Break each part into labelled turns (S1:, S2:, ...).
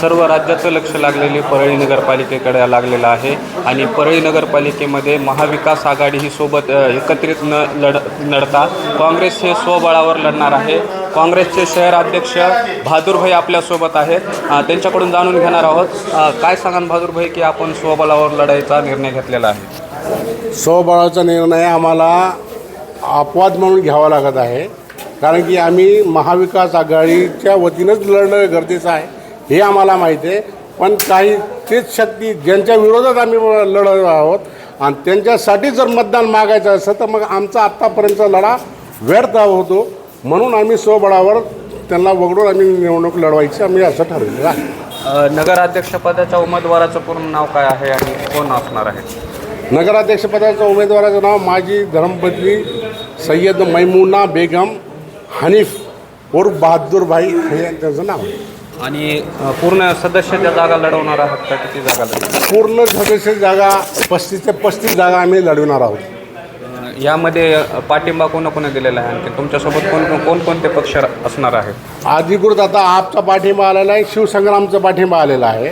S1: सर्व राज्याचं लक्ष लागलेले परळी नगरपालिकेकडे लागलेलं आहे. आणि परळी नगरपालिकेमध्ये महाविकास आघाडी ही सोबत एकत्रित न लढ लढता काँग्रेस हे स्वबळावर लढणार आहे. काँग्रेसचे शहर अध्यक्ष बहादूरभाई आपल्यासोबत आहेत. त्यांच्याकडून जाणून घेणार आहोत. काय सांगाल बहादूरभाई की आपण स्वबळावर लढायचा निर्णय घेतलेला आहे?
S2: स्वबळाचा निर्णय आम्हाला अपवाद म्हणून घ्यावा लागत आहे. कारण की आम्ही महाविकास आघाडीच्या वतीनंच लढणं गरजेचं आहे. हे आम्हाला माहिती आहे. पण काही तेच शक्ती ज्यांच्या विरोधात आम्ही लढत आहोत आणि त्यांच्यासाठी जर मतदान मागायचं असेल तर मग आमचा आत्तापर्यंतचा लढा व्यर्थ होतो. म्हणून आम्ही स्वबळावर त्यांना वगळून आम्ही निवडणूक लढवायची आम्ही असं ठरवलेलं आहे.
S1: नगराध्यक्षपदाच्या उमेदवाराचं पूर्ण नाव काय आहे आणि कोण असणार आहे?
S2: नगराध्यक्षपदाच्या उमेदवाराचं नाव माजी धर्मपत्नी सय्यद मैमुना बेगम हनीफ उर्फ बहादूरभाई हे त्यांचं नाव आहे.
S1: आणि अ, पूर्ण सदस्याच्या जागा लढवणार आहात का? किती जागा लढवणार?
S2: पूर्ण सदस्य जागा पस्तीस ते पस्तीस जागा आम्ही लढवणार आहोत.
S1: अ, यामध्ये अ, पाठिंबा कोणाकोणा दिलेला आहे आणखी तुमच्यासोबत कोण कोणकोणते पक्ष असणार आहेत?
S2: अधिकृत आता आपचा पाठिंबा आलेला आहे शिवसंग्रामचा पाठिंबा आलेला आहे.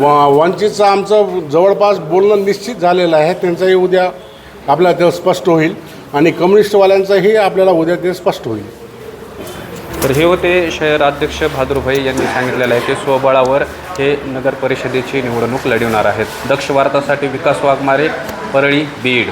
S2: व वंचितचं आमचं जवळपास बोलणं निश्चित झालेलं आहे त्यांचंही उद्या आपल्याला ते स्पष्ट होईल. आणि कम्युनिस्टवाल्यांचंही आपल्याला उद्या ते स्पष्ट होईल.
S1: तर हे होते शहराध्यक्ष भादुरभाई यांनी सांगितलेलं आहे की स्वबळावर हे नगर परिषदेची निवडणूक लढवणार आहेत. दक्ष वार्तासाठी विकास वाघमारे परळी बीड.